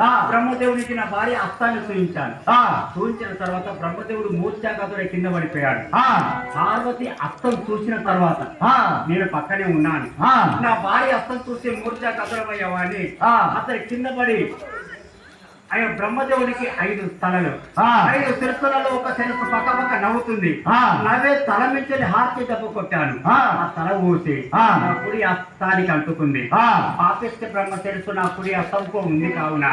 ఆ. బ్రహ్మదేవునికి నా భార్య హస్తాన్ని చూపించాను ఆ, చూపించిన తర్వాత బ్రహ్మదేవుడు మూర్ఛాగతుడై కింద పడిపోయాడు. ఆ, పార్వతి హస్తం చూసిన తర్వాత నేను పక్కనే ఉన్నాను. నా భార్య హస్తం చూసి మూర్ఛా కదలమయ్యావని ఆ. అతని కింద పడి ఆయన బ్రహ్మదేవుడికి ఐదు తలలు ఆ. ఐదు శిరస్సులలో ఒక శిరస్సు పక్క పక్క నవ్వుతుంది. నవ్వే తల హార్తి దెబ్బ కొట్టాను ఆ. తల ఊసి. నా కుడి హస్తానికి అంటుకుంది పాపిస్తే బ్రహ్మ తెలుసు నా కుడి హస్తంకు ఉంది కావున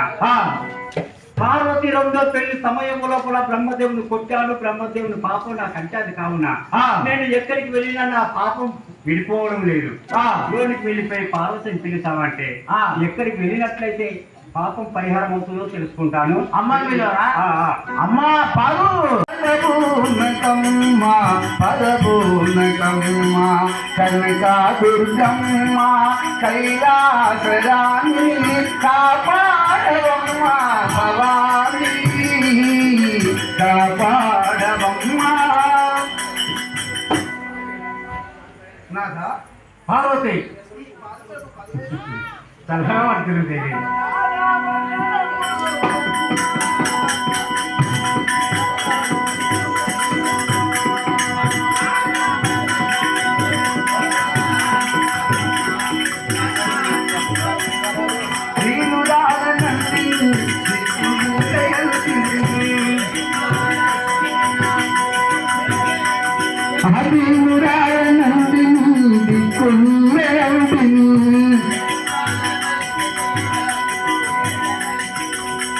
పార్వతి రెండో పెళ్ళి సమయం లోపల బ్రహ్మదేవుని కొట్టాను బ్రహ్మదేవుని పాపం నాకు అంటాది కావున ఆ. నేను ఎక్కడికి వెళ్ళినా నా పాపం విడిపోవడం లేదు ఆ. లోనికి వెళ్ళిపోయి పార్వతిని పిలిచామంటే ఆ. ఎక్కడికి వెళ్ళినట్లయితే పాపం పరిహారం అవుతుందో తెలుసుకుంటాను. అమ్మా పాలు పదపూర్ణకమ్మ పదపూర్ణకమ్మ కనకా దుర్గమ్మ కైలాసరాణి కాపాడవమ్మ భవానీ కాపాడవమ్మ. నాథా పార్వతి சலமாத்திருந்தேன்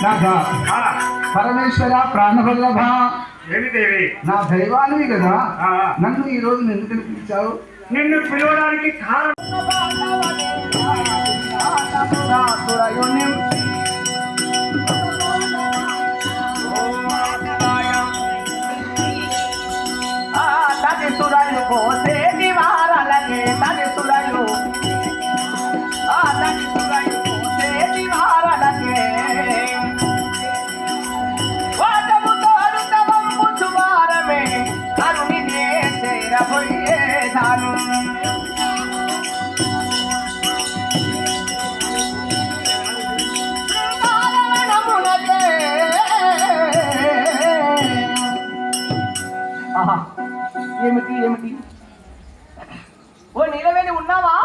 నాథా. పరమేశ్వర ప్రాణవల్లభ. ఏమి దేవి నా దైవానివి కదా. నన్ను ఈ రోజు ఎందుకు పిలిచావు నిన్ను పిలవడానికి కారణం? తది సురలు ఆహా. ఏమిటి ఏమిటి? ఓ నీలవేణి ఉన్నావా?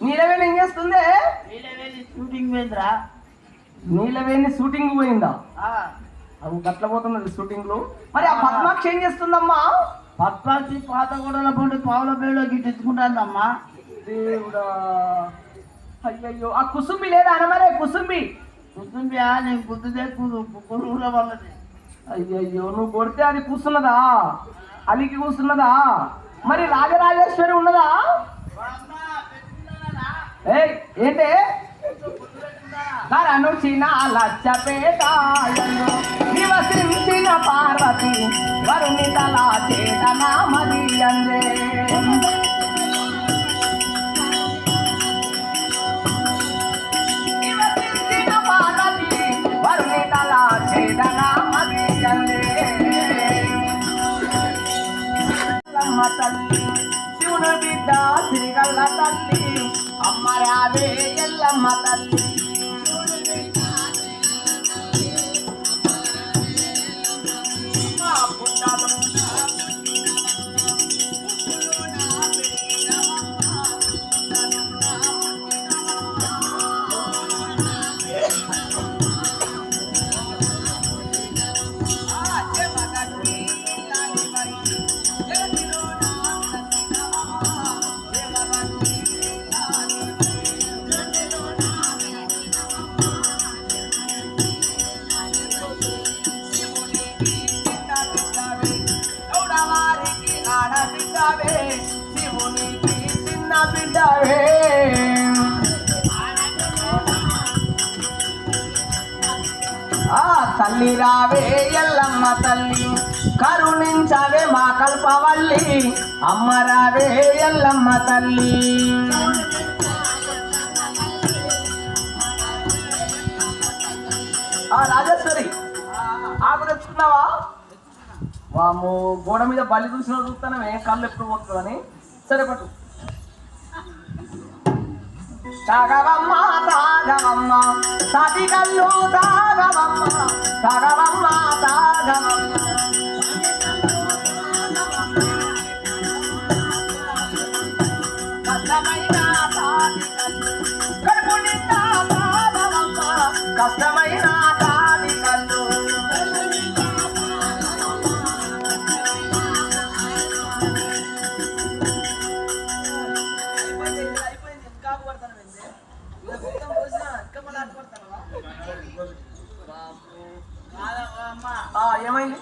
నీలవేణి ఏం చేస్తుంది? షూటింగ్ పోయిందిరా. నీలవేణి షూటింగ్ పోయిందా? అవి గట్ల పోతున్నది షూటింగ్లో మరి ఆ పద్మాక్షి ఏం చేస్తుందమ్మా? పద్మాక్షి పాత గోడల పండు పావుల పేరులో గిట్టించుకుంటానమ్మా దేవుడా. అయ్యయ్యో ఆ కుసుంబి లేదా అనమరే కుసుంబి? కూర్చుంబియా నేను గుద్దుదే పురుగుల వల్లది అయ్యయ్యో నువ్వు కొడితే అది కూస్తున్నదా అలికి కూస్తున్నదా మరి రాజరాజేశ్వరి ఉన్నదా? ఏంటే? కరనుచిన లచ్చపేటాయను నివసించిన పార్వతి వరుణి తలా చేతన మరి అందే తల్లి శివుని బిడ్డ శ్రీగల్ల తల్లి. అమ్మ రావే ఎల్లమ్మ తల్లి. శివునికి చిన్న బిడ్డవే. ఆ తల్లి రావే ఎల్లమ్మ తల్లి. కరుణించవే మా కల్పవల్లి. అమ్మ రావే ఎల్లమ్మ తల్లి. ఆ రాజేశ్వరి ఆకు తెచ్చుకున్నావా వాము గోడ మీద బలి చూసిన చూస్తానమే కళ్ళు ఎప్పుడు పోతుందని సరే పట్టు. తగవమ్మ తాగవమ్మ తాటి కళ్ళు తాగవమ్మ తాగవమ్మ తాగవమ్మ. కష్టమైన ఏమైంది?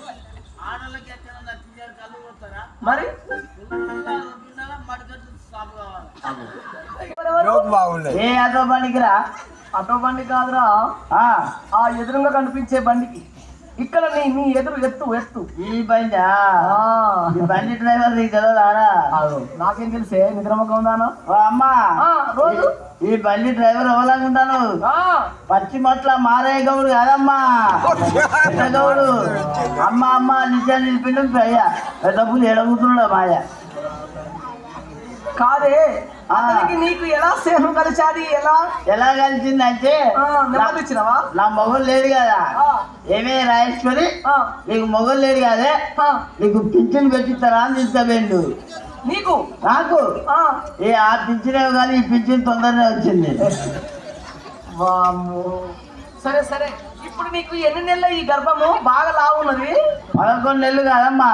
మరి? ఏ అదో బండికిరా? ఆటో బండి కాదురా. ఆ, ఆ ఎదురుగా కనిపించే బండికి. ఇక్కడ నీ నీ ఎదురు ఎత్తు ఎత్తు. ఈ బండా? ఆ, ఈ బండి డ్రైవర్ నీకు తెలియదారా. నాకేం తెలిసే? నిద్రమకం ఉందానా ఓ అమ్మా. ఆ, రోజు? ఈ బండి డ్రైవర్ ఎవలాగా ఉంటాను ఆ, పచ్చిమట్ల మారయ్య గౌడు కాదమ్మా. పెద్ద గౌడు. అమ్మ అమ్మ నిజాన్ని నిలిపిండు అయ్యా పెద్ద పులి ఎడగుతున్నాడు మాయ? కాదే అతనికి నీకు ఎలా స్నేహం కలిసాది ఎలా? ఎలా నెమ్మది ఇచ్చినావా నా మొగలు లేడు కదా. ఏమే రాయేశ్వరి? నీకు మొగలు లేడు కదే? నీకు పింఛన్ పెట్టిస్తారా అని తీసుకుపోయిండు నీకు? నాకు? ఏ ఆ పింఛనే కానీ ఈ పింఛన్ తొందరనే వచ్చింది. సరే సరే. ఇప్పుడు నీకు ఎన్ని నెలల ఈ గర్భము? బాగా లావున్నది పదకొండు నెలలు కాదమ్మా.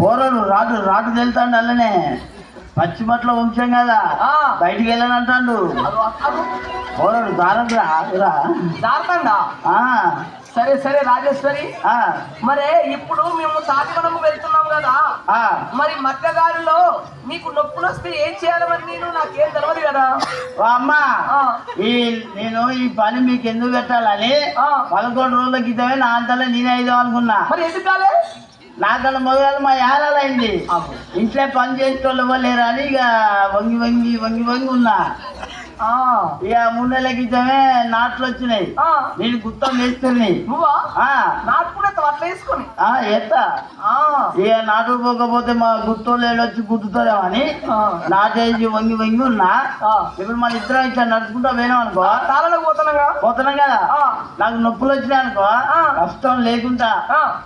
పోరడు రాటు రాటు తెలుతాడు అల్లనే. పచ్చిమట్ల వంశం కదా. బయటికి అగో. పోరడు దారంగా రా ఆ, సరే సరే రాజేశ్వరి. మరే ఇప్పుడు మేము తాటివనము వెళ్తున్నాం కదా. మరి మధ్యదారిలో నీకు నొప్పులు వస్తే ఏం చేయాలి మరి నేను నాకేం తెలియదు కదా. అమ్మా ఈ నేను ఈ పని మీకు ఎందుకు పెట్టాలని. పదకొండు రోజుల క్రితమే నా అంతలో నేనే అయిదాం అనుకున్నా. మరి ఎందుకు కాలే నాకన్నా మొదలు మా యారాలైంది ఇంట్లో పని చేసేటోళ్ళు ఇవ్వలేరు అని ఇక వంగి వంగి వంగి వంగి ఉన్నా. ఇక మూడు నెలల క్రితమే నాట్లు వచ్చినాయి. నేను గుత్తం వేస్తున్నాయి నువ్వా? అట్లా వేసుకొని. ఎత్తా. ఇక నాటు పోకపోతే మా గుత్తోళ్ళు ఏడొచ్చి గుద్దుతారేమో అని నాటేసి వంగి వంగి ఉన్నా. ఇప్పుడు మన ఇద్దరం ఇట్లా నడుచుకుంటా పోయినాం అనుకో. తాళలకు పోతున్నాం కదా. ఆ, నాకు నొప్పులు వచ్చినాయి అనుకో. కష్టం లేకుండా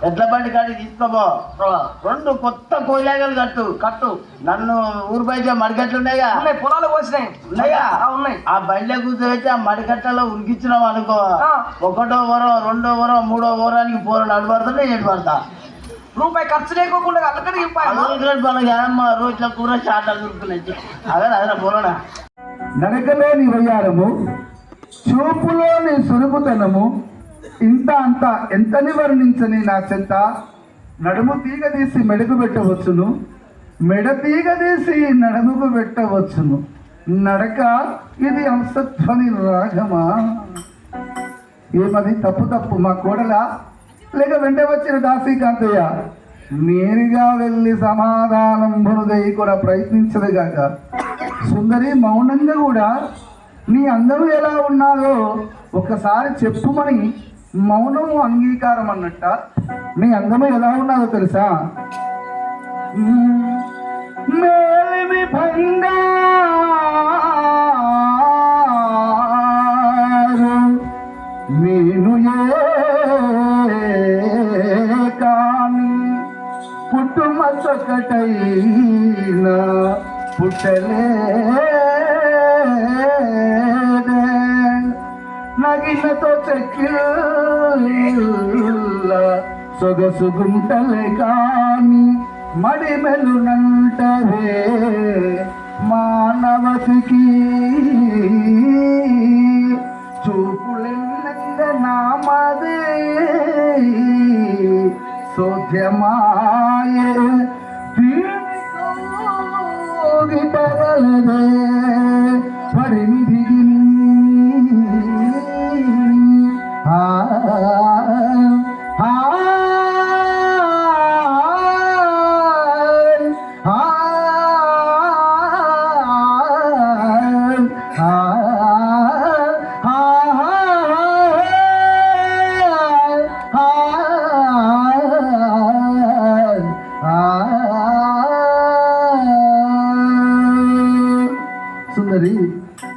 ఎడ్ల బండి కాడికి తీసుకోపో. ఆ, రెండు కొత్త కోయిలాగలు కట్టు. కట్టు. నన్ను ఊరు బయట మడికట్లు ఉన్నాయిగా ఉన్నాయి పొలాలు పోసినాయి ఉన్నాయా. ఉన్నాయి ఆ బండిలో కూర్చోబెట్టి ఆ మడికట్టలో ఉరికిచ్చినాం అనుకో. ఒకటో వరం రెండో వరం మూడో వరానికి పోరు నడుపడతా నేను ఎటు పడతా రూపాయి ఖర్చు లేకోకుండా మనకి అమ్మ రోజుల కూర చాటలు దొరుకుతున్నాయి అదే అదే పోరడా నడకలేని వయ్యారము చూపులోని సురుగుతనము ఇంత అంత ఎంతని వర్ణించని నా చెంత? నడుము తీగ తీసి మెడుగు పెట్టవచ్చును మెడ తీగ తీసి నడుముకు పెట్టవచ్చును. నడక ఇది అంశధ్వని రాగమా? ఏమది తప్పు తప్పు మా కోడల? లేక వెంట వచ్చిన దాసీకాంతయ్య నేరుగా వెళ్ళి సమాధానం బురుదై కూడా ప్రయత్నించదు గాక. సుందరి మౌనంగా కూడా నీ అందరూ ఎలా ఉన్నారో ఒకసారి చెప్పుమని మౌనం అంగీకారం అన్నట్ట. నీ అందము ఎలా ఉన్నాదో తెలుసా? మేలిమి పుట్టుమచ్చొకటైన పుట్టలేదే నగినతో చెక్కిల్ల సొగసు గుంటలే కాని మడిమెలునంటవే మానవతికి చూపులెన్నంగ నామదే సోధ్యమాయే Hallelujah. సుందరి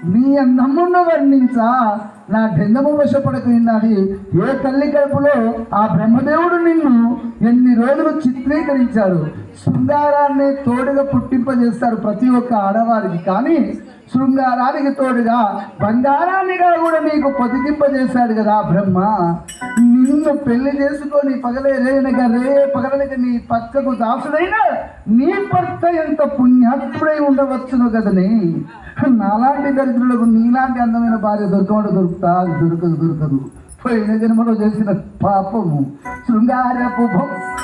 మీ అందమున్న వర్ణించా నా ఢెంగము వశపడకు ఏ తల్లి కడుపులో ఆ బ్రహ్మదేవుడు నిన్ను ఎన్ని రోజులు చిత్రీకరించాడు? శృంగారాన్ని తోడుగా పుట్టింపజేస్తారు ప్రతి ఒక్క ఆడవారికి. కానీ శృంగారానికి తోడుగా బంగారాన్ని కూడా నీకు పొదిగింపజేశాడు కదా బ్రహ్మ. నిన్ను పెళ్ళి చేసుకొని పగలే రేనగా రే పగలనగా నీ పక్కకు దాసుడైనా నీ భర్త ఎంత పుణ్యాత్ముడై ఉండవచ్చును కదని? నాలాంటి దరిద్రులకు నీలాంటి అందమైన భార్య దొరకడం దొరుకుతా? దొరకదు దొరకదు. పోయిన జన్మలో చేసిన పాపము. శృంగారపు బ్రహ్మా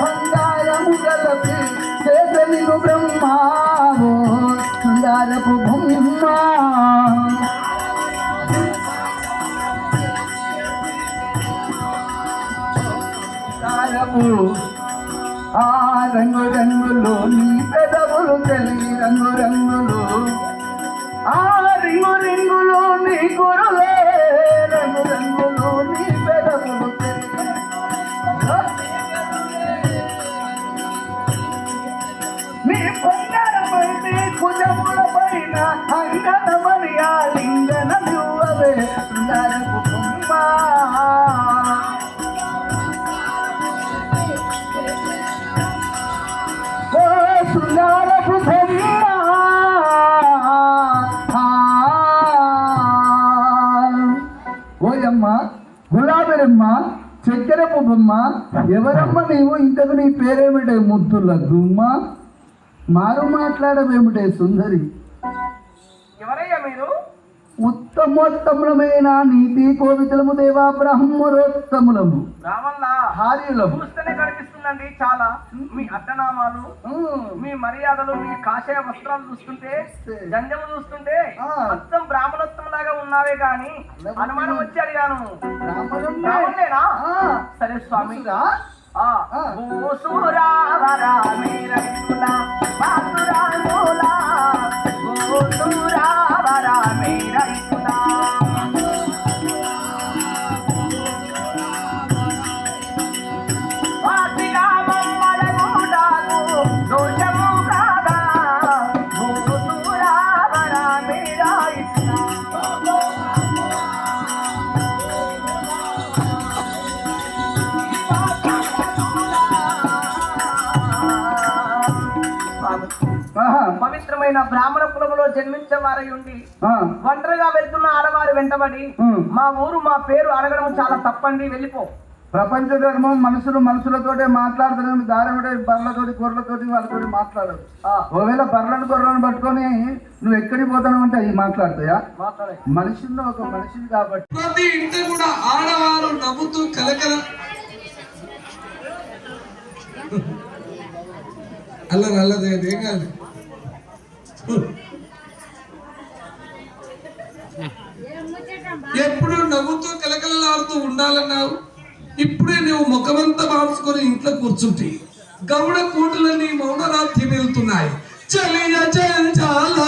బంగారము శృంగారపు బ్రహ్మా పెదవులు రంగు రంగులు ఆ రింగు రింగులు నీ గురులే రంగు రంగులు నీ పెదవులు తెలివి నీ బంగారమైతే కుజముల పైన అంగనమని ఆ లింగన నువ్వవే సుందరపు బొమ్మ ఎవరమ్మ నీవు? ఇంతకు నీ పేరేమిటే ముద్దుల దుమ్మ? మారు మాట్లాడమేమిటే సుందరి? ఎవరయ్యా మీరు? ఉత్తమోత్తములమైన నీతి కోవితలము దేవా బ్రహ్మరోత్తములము హార్యులము. చూస్తేనే కనిపిస్తుందండి చాలా. మీ అడ్డనామాలు మీ మర్యాదలు మీ కాషాయ వస్త్రాలు చూస్తుంటే జంజము చూస్తుంటే. మొత్తం బ్రాహ్మణోత్తం లాగా ఉన్నావే గాని అనుమానం వచ్చి అడిగాను. సరే స్వామి. ఆ. భూసురావరా మీరైతులా, బాసురాములా, భూసురావరా మీరైతులా. వాసిగా మమ్మలగుడాకు దోషము కాదా, భూసురావరా మీరైతులా. పవిత్రమైన బ్రాహ్మణ కులములో జన్మించే వారై ఉండి ఒంటరిగా వెళ్తున్న ఆడవారు వెంటబడి. మా. ఊరు మా పేరు అడగడం చాలా తప్పండి వెళ్ళిపో. ప్రపంచ ధర్మం మనుషులు మనుషులతోటే మాట్లాడుతున్నాం దారిమిటే బర్రెలతోటి గొర్రెలతోటి వాళ్ళతోటి మాట్లాడరు. ఒకవేళ బర్రెలను గొర్రెలను పట్టుకొని నువ్వు ఎక్కడికి పోతాను అంటే అవి మాట్లాడతాయా? మాట్లాడే మనిషిలో ఒక మనిషిని కాబట్టి. కూడా ఆడవారు నవ్వుతూ కలకల అల్లరి అల్లరి అదే కాదు. ఎప్పుడు నవ్వుతూ కలకలలాడుతూ ఉండాలన్నావు? ఇప్పుడే నువ్వు ముఖమంతా మార్చుకొని ఇంట్లో కూర్చుంటే గౌడ కూటలన్నీ మౌనరాత్రి వెళ్తున్నాయి. చలియ చంచాల